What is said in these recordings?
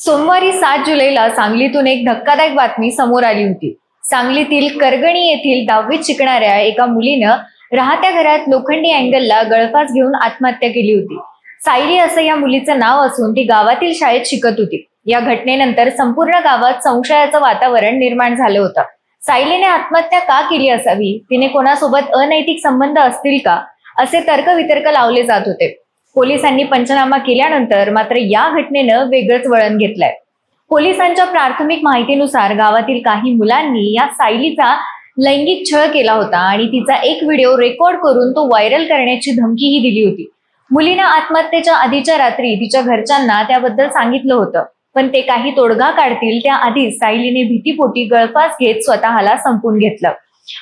सोमवारी सात जुलैला सांगलीतून एक धक्कादायक बातमी समोर आली होती. सांगलीतील करगणी येथील दहावीत शिकणाऱ्या एका मुलीनं राहत्या घरात लोखंडी अँगलला गळफास घेऊन आत्महत्या केली होती. सायली असं या मुलीचं नाव असून ती गावातील शाळेत शिकत होती. या घटनेनंतर संपूर्ण गावात संशयाचं वातावरण निर्माण झालं होतं. सायलीने आत्महत्या का केली असावी? तिने कोणासोबत अनैतिक संबंध असतील का? असे तर्कवितर्क लावले जात होते. पोलिसांनी पंचनामा केल्यानंतर मात्र या घटनेनं वेगळंच वळण घेतलंय. पोलिसांच्या प्राथमिक माहितीनुसार गावातील काही मुलांनी या सायलीचा लैंगिक छळ केला होता आणि तिचा एक व्हिडिओ रेकॉर्ड करून तो व्हायरल करण्याची धमकीही दिली होती. मुलीनं आत्महत्येच्या आधीच्या रात्री तिच्या घरच्यांना त्याबद्दल सांगितलं होतं पण ते काही तोडगा काढतील त्याआधीच सायलीने भीतीपोटी गळफास घेत स्वतःला संपून घेतलं.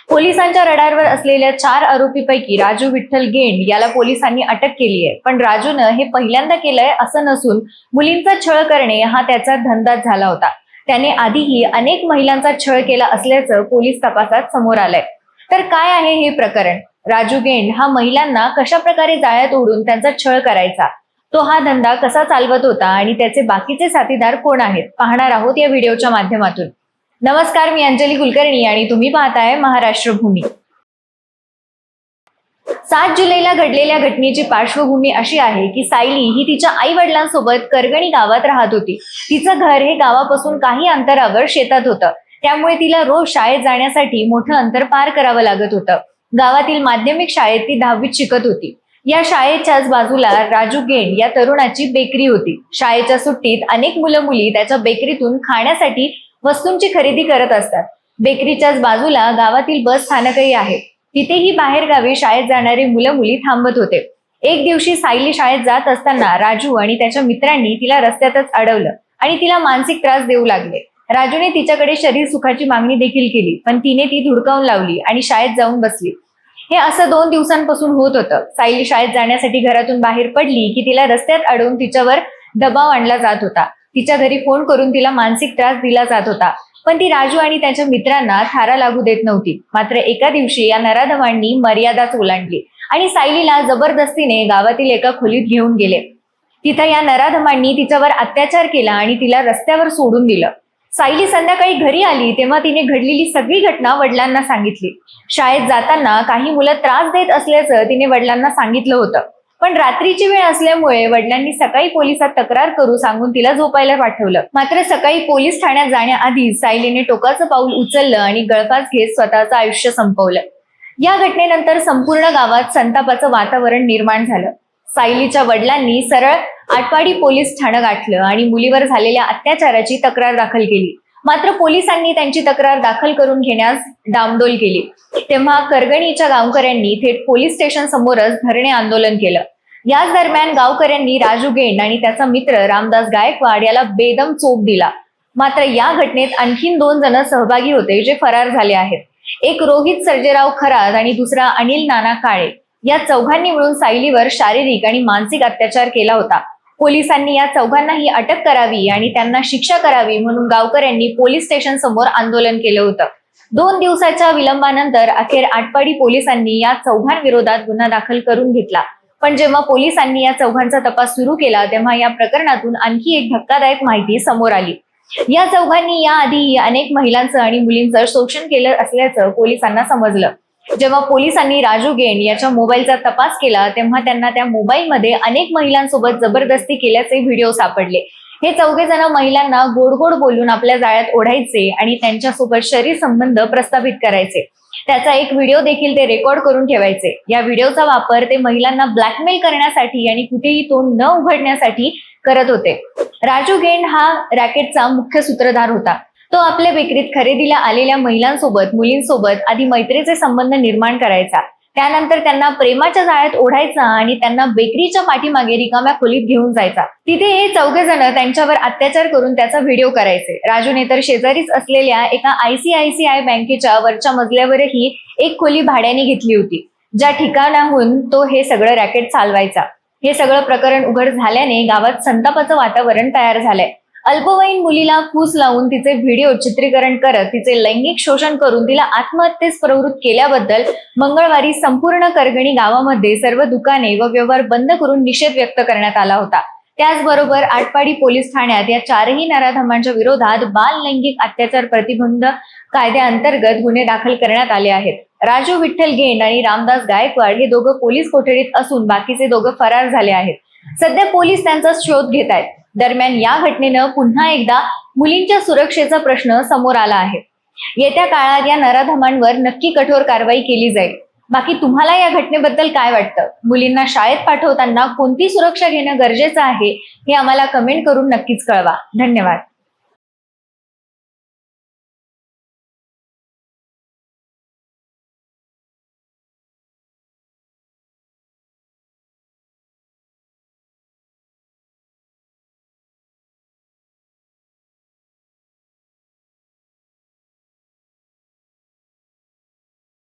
पोलिसांच्या रडारवर असलेल्या चार आरोपीपैकी राजू विठ्ठल गेंड याला पोलिसांनी अटक केली आहे. पण राजूनं हे पहिल्यांदा केलंय असं नसून मुलींचा छळ करणे हा त्याचा धंदाच झाला होता. त्याने आधीही अनेक महिलांचा छळ केला असल्याचं पोलीस तपासात समोर आलंय. तर काय आहे हे प्रकरण? राजू गेंड हा महिलांना कशा प्रकारे जाळ्यात ओढून त्यांचा छळ करायचा? तो हा धंदा कसा चालवत होता आणि त्याचे बाकीचे साथीदार कोण आहेत? पाहणार आहोत या व्हिडिओच्या माध्यमातून. नमस्कार मी अंजली कुलकर्णी आणि तुम्ही पाहताय महाराष्ट्र भूमी सात जुलैला घडलेल्या घटनेची पार्श्वभूमी अशी आहे की सायली ही तिच्या आई वडिलांसोबत करगणी गावात राहत होती. तिचं घर हे गावापासून काही अंतरावर शेतात होतं. त्यामुळे तिला रोज शाळेत जाण्यासाठी मोठं अंतर पार करावं लागत होतं. गावातील माध्यमिक शाळेत ती दहावीत शिकत होती. या शाळेच्याच बाजूला राजू गेंड या तरुणाची बेकरी होती. शाळेच्या सुट्टीत अनेक मुलं मुली त्याच्या बेकरीतून खाण्यासाठी वस्तूंची खरेदी करत असतात. बेकरीच्याच बाजूला गावातील बस स्थानकही आहे. तिथेही बाहेरगावी शाळेत जाणारी मुलं मुली थांबत होते. एक दिवशी सायली शाळेत जात असताना राजू आणि त्याच्या मित्रांनी तिला रस्त्यातच अडवलं आणि तिला मानसिक त्रास देऊ लागले. राजूने तिच्याकडे शरीर सुखाची मागणी देखील केली पण तिने ती धुडकावून लावली आणि शाळेत जाऊन बसली. हे असं दोन दिवसांपासून होत होतं. सायली शाळेत जाण्यासाठी घरातून बाहेर पडली की तिला रस्त्यात अडवून तिच्यावर दबाव आणला जात होता. तिच्या घरी फोन करून तिला मानसिक त्रास दिला जात होता. पण ती राजू आणि त्याच्या मित्रांना थारा लागू देत नव्हती. मात्र एका दिवशी या नराधमांनी मर्यादाच ओलांडली आणि सायलीला जबरदस्तीने गावातील एका खोलीत घेऊन गेले. तिथं या नराधमांनी तिच्यावर अत्याचार केला आणि तिला रस्त्यावर सोडून दिलं. सायली संध्याकाळी घरी आली तेव्हा तिने घडलेली सगळी घटना वडिलांना सांगितली. शाळेत जाताना काही मुलं त्रास देत असल्याचं तिने वडिलांना सांगितलं होतं. पण रात्रीची वेळ असल्यामुळे वडिलांनी सकाळी पोलिसात तक्रार करू सांगून तिला झोपायला पाठवलं. मात्र सकाळी पोलीस ठाण्यात जाण्याआधी सायलीने टोकाचं पाऊल उचललं आणि गळफास घेत स्वतःचं आयुष्य संपवलं. या घटनेनंतर संपूर्ण गावात संतापाचं वातावरण निर्माण झालं. सायलीच्या वडिलांनी सरळ आटपाडी पोलीस ठाणं गाठलं आणि मुलीवर झालेल्या अत्याचाराची तक्रार दाखल केली. मात्र पोलिसांनी त्यांची तक्रार दाखल करून घेण्यास डामडोल केली. तेव्हा करगणीच्या गावकऱ्यांनी थेट पोलीस स्टेशन समोरच धरणे आंदोलन केलं. याच दरम्यान गावकऱ्यांनी राजू गेंड आणि त्याचा मित्र रामदास गायकवाड याला बेदम चोप दिला. मात्र या घटनेत आणखीन दोन जण सहभागी होते जे फरार झाले आहेत. एक रोहित सर्जेराव खरात आणि दुसरा अनिल नाना काळे. या चौघांनी मिळून सायलीवर शारीरिक आणि मानसिक अत्याचार केला होता. पोलिसांनी या चौघांनाही अटक करावी आणि त्यांना शिक्षा करावी म्हणून गावकऱ्यांनी पोलीस स्टेशन समोर आंदोलन केलं होतं. दोन दिवसाच्या विलंबानंतर अखेर आटपाडी पोलिसांनी या चौघांविरोधात गुन्हा दाखल करून घेतला. पण जेव्हा पोलिसांनी या चौघांचा तपास सुरू केला तेव्हा या प्रकरणातून आणखी एक धक्कादायक माहिती समोर आली. या चौघांनी याआधीही अनेक महिलांचं आणि मुलींचं शोषण केलं असल्याचं पोलिसांना समजलं. जेव्हा पोलिसांनी राजू गेंड याच्या मोबाईलचा तपास केला तेव्हा त्यांना त्या मोबाईलमध्ये अनेक महिलांसोबत जबरदस्ती केल्याचे व्हिडिओ सापडले. हे चौघे जण महिलांना गोड गोड बोलून आपल्या जाळ्यात ओढायचे आणि त्यांच्यासोबत शरीर संबंध प्रस्थापित करायचे. त्याचा एक व्हिडिओ देखील ते रेकॉर्ड करून ठेवायचे. या व्हिडिओचा वापर ते महिलांना ब्लॅकमेल करण्यासाठी आणि कुठेही तोंड न उघडण्यासाठी करत होते. राजू गेंड हा रॅकेटचा मुख्य सूत्रधार होता. तो आपल्या बेकरीत खरेदीला आलेल्या महिलांसोबत मुलींसोबत आधी मैत्रीचे संबंध निर्माण करायचा. त्यानंतर त्यांना प्रेमाच्या जाळ्यात ओढायचा आणि त्यांना बेकरीच्या पाठीमागे रिकाम्या खोलीत घेऊन जायचा. तिथे हे चौघे जण त्यांच्यावर अत्याचार करून त्याचा व्हिडिओ करायचे. राजूने तर शेजारीच असलेल्या एका आयसीआयसीआय बँकेच्या वरच्या मजल्यावरही एक खोली भाड्याने घेतली होती. ज्या ठिकाणाहून तो हे सगळं रॅकेट चालवायचा. हे सगळं प्रकरण उघड झाल्याने गावात संतापाचं वातावरण तयार झालंय. अल्पवयीन मुलीला फूस लावून तिचे व्हिडिओ चित्रीकरण करत तिचे लैंगिक शोषण करून तिला आत्महत्येस प्रवृत्त केल्याबद्दल मंगळवारी संपूर्ण करगणी गावामध्ये सर्व दुकाने व व्यवहार बंद करून निषेध व्यक्त करण्यात आला होता. त्याचबरोबर आटपाडी पोलीस ठाण्यात या चारही नराधमांच्या विरोधात बाल लैंगिक अत्याचार प्रतिबंध कायद्याअंतर्गत गुन्हे दाखल करण्यात आले आहेत. राजू विठ्ठल गेंड आणि रामदास गायकवाड हे दोघं पोलीस कोठडीत असून बाकीचे दोघं फरार झाले आहेत. सध्या पोलीस त्यांचा शोध घेत आहेत दरम्यान या घटनेनं पुन्हा एकदा मुलींच्या सुरक्षेचा प्रश्न समोर आला आहे. येत्या काळात या नराधमांवर नक्की कठोर कारवाई केली जाईल. बाकी तुम्हाला या घटनेबद्दल काय वाटतं? मुलींना शाळेत पाठवताना कोणती सुरक्षा घेणं गरजेचं आहे हे आम्हाला कमेंट करून नक्कीच कळवा. धन्यवाद.